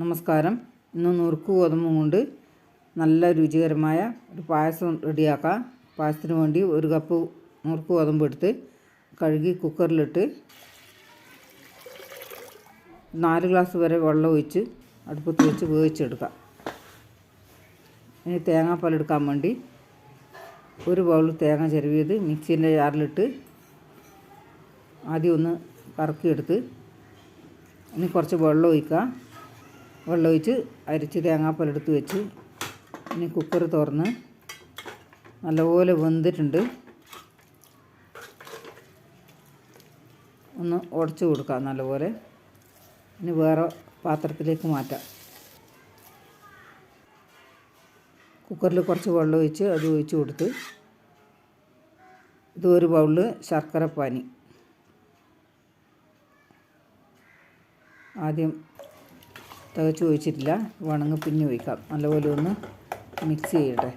നമസ്കാരം. ഇന്ന് നുറുക്ക് ഗോതമ്പ് കൊണ്ട് നല്ല രുചികരമായ ഒരു പായസം റെഡിയാക്കാം. പായസത്തിന് വേണ്ടി ഒരു കപ്പ് നുറുക്ക് ഗോതമ്പ് എടുത്ത് കഴുകി കുക്കറിലിട്ട് നാല് ഗ്ലാസ് വരെ വെള്ളം ഒഴിച്ച് അടുപ്പത്ത് വെച്ച് വേവിച്ചെടുക്കാം. ഇനി തേങ്ങാപ്പാൽ എടുക്കാൻ വേണ്ടി ഒരു ബൗൾ തേങ്ങ ചെരുവിയത് മിക്സീന്റെ ജാറിലിട്ട് ആദ്യം ഒന്ന് കറക്കിയെടുത്ത് ഇനി കുറച്ച് വെള്ളം ഒഴിക്കുക വെള്ളം ഒഴിച്ച് അരിച്ച് തേങ്ങാപ്പാൽ എടുത്ത് വെച്ച് ഇനി കുക്കർ തുറന്ന് നല്ലപോലെ വെന്തിട്ടുണ്ട്. ഒന്ന് ഉടച്ചു കൊടുക്കാം നല്ലപോലെ. ഇനി വേറെ പാത്രത്തിലേക്ക് മാറ്റാം. കുക്കറിൽ കുറച്ച് വെള്ളം ഒഴിച്ച് അത് ഒഴിച്ച് കൊടുത്ത് ഇത് ഒരു ശർക്കര പനി ആദ്യം തികച്ച് ഒഴിച്ചിട്ടില്ല വേണമെങ്കിൽ പിന്നെ ഒഴിക്കാം. നല്ലപോലെ ഒന്ന് മിക്സ് ചെയ്യട്ടെ.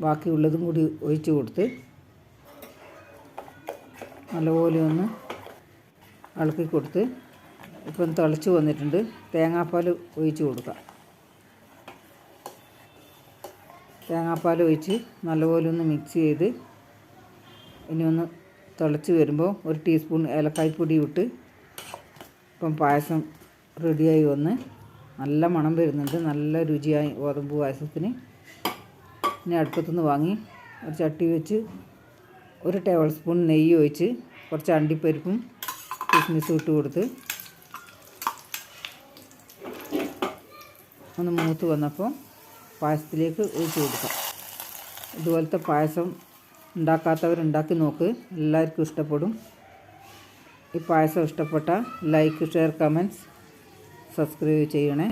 ബാക്കിയുള്ളതും കൂടി ഒഴിച്ചു കൊടുത്ത് നല്ലപോലെ ഒന്ന് ഇളക്കി കൊടുത്ത് ഇപ്പം തിളച്ച് വന്നിട്ടുണ്ട്. തേങ്ങാപ്പാൽ ഒഴിച്ച് കൊടുക്കാം. തേങ്ങാപ്പാൽ ഒഴിച്ച് നല്ലപോലെ ഒന്ന് മിക്സ് ചെയ്ത് ഇനി ഒന്ന് തിളച്ച് വരുമ്പോൾ ഒരു ടീസ്പൂൺ ഏലക്കായ്പ്പൊടി ഇട്ട് ഇപ്പം പായസം റെഡിയായി വന്ന് നല്ല മണം വരുന്നുണ്ട്. നല്ല രുചിയായി ഗോതമ്പ് പായസത്തിന്. ഇനി അടുപ്പത്തുനിന്ന് വാങ്ങി ഒരു ചട്ടി വെച്ച് ഒരു ടേബിൾ സ്പൂൺ നെയ്യ് ഒഴിച്ച് കുറച്ച് അണ്ടിപ്പരിപ്പും കിസ്മിസും ഇട്ട് കൊടുത്ത് ഒന്ന് മൂത്ത് വന്നപ്പോൾ പായസത്തിലേക്ക് ഒഴിച്ച് കൊടുക്കാം. ഇതുപോലത്തെ പായസം ഉണ്ടാക്കാത്തവരുണ്ടാക്കി നോക്ക്. എല്ലാവർക്കും ഇഷ്ടപ്പെടും. ഈ പായസം ഇഷ്ടപ്പെട്ട ലൈക്ക് ഷെയർ കമന്റ്സ് സബ്സ്ക്രൈബ് ചെയ്യണേ.